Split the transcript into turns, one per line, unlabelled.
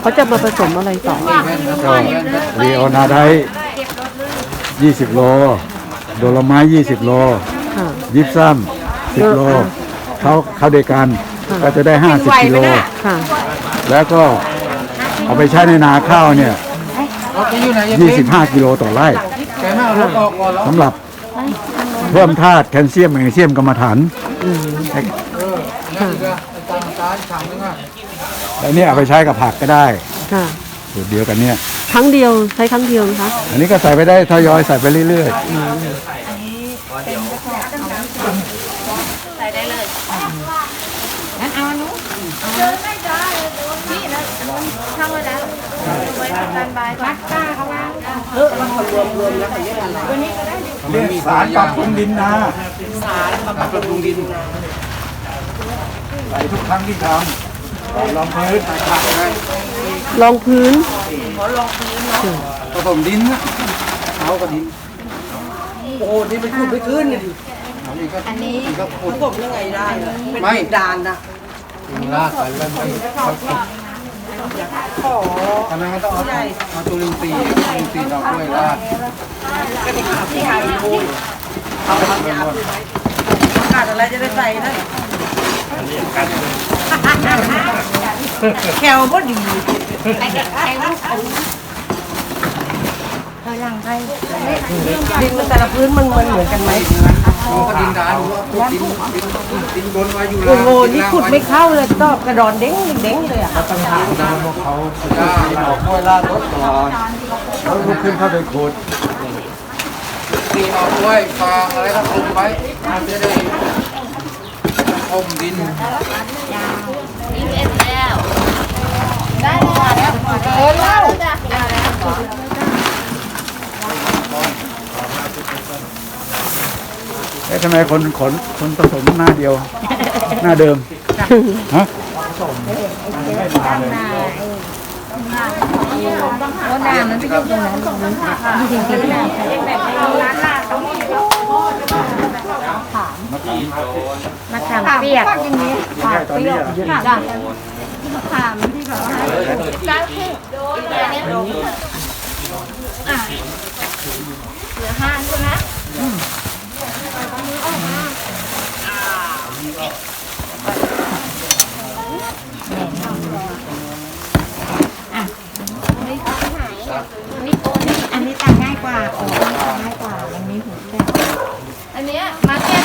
เขาจะมาผสมอะไรต่อ
ก็รีโอนาได20 โล โดโลไม้ 20 โล
ค่ะ
ยิปซัม10 โล เขาเขาเดียวกัน ก็จะได้ 50 กิโล
ค่ะ
แล้วก็เอาไปใช้ในนาข้าวเนี่ย 25 กิโลต่อไร่
แกไม่เอารถออกก่อนแล้ว
สำหรับเพิ่มธาตุแคลเซียมแมกนีเซียมกรรมฐาน แล้วเนี่ยเอาไปใช้กับผักก็ได้
ค่ะ
สูตรเดียวกันเนี่ย
ครั้งเดียวใช้ครั้งเดียวนะคะ
อันนี้ก็ใส่ไปได้ทยอยใส่ไปเรื่อย
งั้นเอาอันนู้นนี่นะทำไว้แล้วไว้สแตนบายก่อนกล้าเขาวาง
ๆเรียกสารปรับปรุงดินนาสารปรับปรุงดินใส่ทุกครั้งที่ทำ ก่อนรองพื้น
รองพื้น
ผสมดินนะเอากับดิน
โอ้โหนี่ไปขุดไปขึ้นเนี่ยดิ
อันนี้
ก็ขุด
ผมยังไงได้นะเป็น
ไม่
ดานนะ
ลากไปแล้วไม่ทำไมก็ต้องเอาเอาจุลินทรีย์จุลินทรีย์ดอกกล้วยลาก
เอาทำยาไปไหมอากาศอะไรจะได้ใส่ได้ แคลก็ดี
ไอ้ไอ้ลูกถอยหลังไป
ดินมันแต่ละพื้นมันมันเหมือนกันไหม
ดูก็ดินดานดินดินบนไว้อยู่
โอ้โหนี่ขุดไม่เข้าเลยตอบกระดอนเด้งเด้งเลยอะ
ต้องถามดาวว่าเขาสุดยอดดอกกล้วยลารถก่อน
แล้วลุกขึ้นเข้าไปขุด
ตีดอกกล้วยฟางอะไรก็คลุมไว้มันจะได้ อมดิน
ยี่สิบเอ็ดแล้ว ได้แล้วเออแล้วจ้ะได้แล้ว
เอ๊ะทำไมคนขนคนผสมหน้าเดียว หน้าเดิมฮะ
รถน้ำนั้นไปอยู่ตรงนั้นตรงนั้นค่ะจริงๆนะแบบร้านลาดต้องมี มะขามเปียกอย่างนี้มะขามเปียกจ้ะมะขามที่แบบว่าจ้าคืออันนี้อะเหลือห้าใช่ไหมอันนี้ตัดง่ายกว่าอออันนี้ตัดง่ายกว่า มันมีหูแก้วอันเนี้ยมาเก็ต